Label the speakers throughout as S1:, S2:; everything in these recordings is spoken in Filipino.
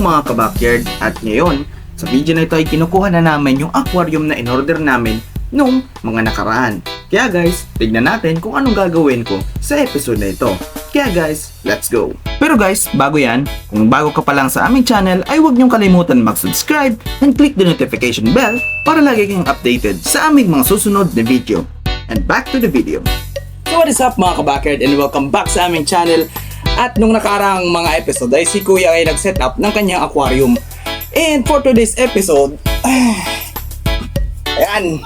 S1: mga kabakyard at ngayon, sa video na ito ay kinukuha na namin yung aquarium na in-order namin nung mga nakaraan. Kaya guys, tignan natin kung anong gagawin ko sa episode na ito. Kaya guys, let's go! Pero guys, bago yan, kung bago ka pa lang sa aming channel ay huwag niyong kalimutan mag-subscribe and click the notification bell para lagi kang updated sa aming mga susunod na video. And back to the video.
S2: So what is up mga kabakerd and welcome back sa aming channel At nung nakarang mga episode ay si Kuya ay nag-set up ng kanyang aquarium. And for today's episode Ayan.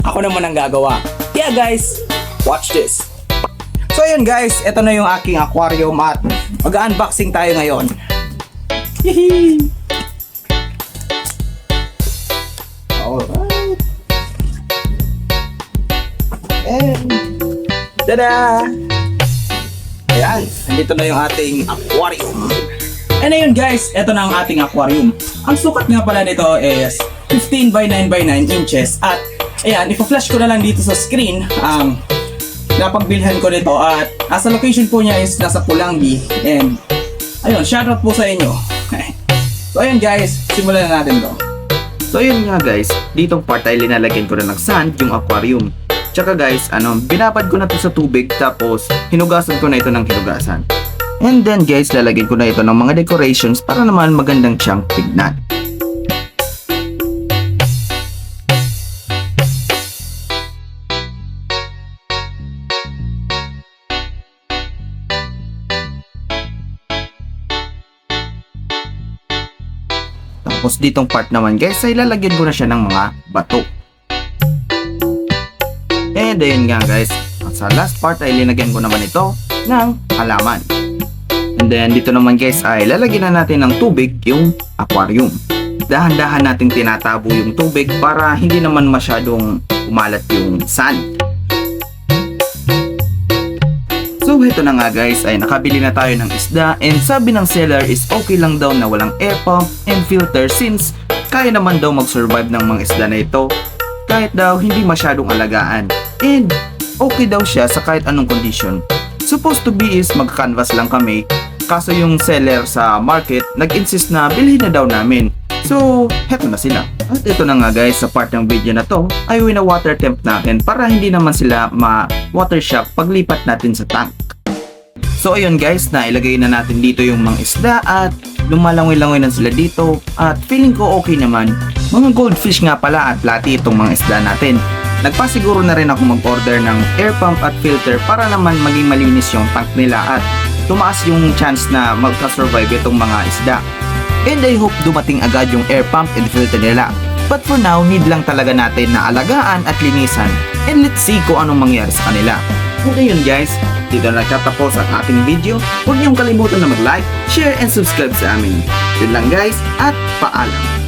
S2: Ako naman ang gagawa. Yeah guys, watch this. So ayun guys, ito na yung aking aquarium at mag-unboxing tayo ngayon. Hihi Alright. And Tada! Ayan, nandito na yung ating aquarium. And ayun guys, ito na ang ating aquarium. Ang sukat nga pala nito is 15 by 9 by 9 inches at ayan, ipa-flash ko na lang dito sa screen ang napagbilhan ko nito at as location po niya is nasa Pulangi and ayun, shoutout po sa inyo. so ayun guys, simulan na natin to.
S1: So yun nga guys, ditong part ay linalagyan ko na ng sand yung aquarium. Tsaka guys, ano, binabad ko na to sa tubig tapos hinugasan ko na ito ng hinugasan. And then guys, lalagyan ko na ito ng mga decorations para naman magandang siyang tignan. Tapos ditong part naman guys ay lalagyan ko na siya ng mga bato. And ayun nga guys, sa last part ay linagyan ko naman ito ng halaman. And then dito naman guys ay lalagyan na natin ng tubig yung aquarium. Dahan-dahan nating tinatabo yung tubig para hindi naman masyadong umalat yung sand. So ito na nga guys ay nakabili na tayo ng isda and sabi ng seller is okay lang daw na walang air pump and filter since kaya naman daw mag-survive ng mga isda na ito kahit daw hindi masyadong alagaan and okay daw siya sa kahit anong condition. Supposed to be is mag-canvas lang kami kaso yung seller sa market nag-insist na bilhin na daw namin. So, heto na sila. At ito na nga guys, sa part ng video na to, ay wina-water temp natin para hindi naman sila ma-water shock paglipat natin sa tank. So ayun guys, nailagay na natin dito yung mga isda at lumalangoy-langoy na sila dito at feeling ko okay naman. Mga goldfish nga pala at lati itong mga isda natin. Nagpasiguro na rin ako mag-order ng air pump at filter para naman maging malinis yung tank nila at tumaas yung chance na magka-survive itong mga isda. And I hope dumating agad yung air pump and filter nila. But for now, need lang talaga natin na alagaan at linisan. And let's see kung anong mangyari sa kanila. Okay yun guys, dito na nagtatapos ang ating video. Huwag niyong kalimutan na mag-like, share, and subscribe sa amin. Yun lang guys, at paalam.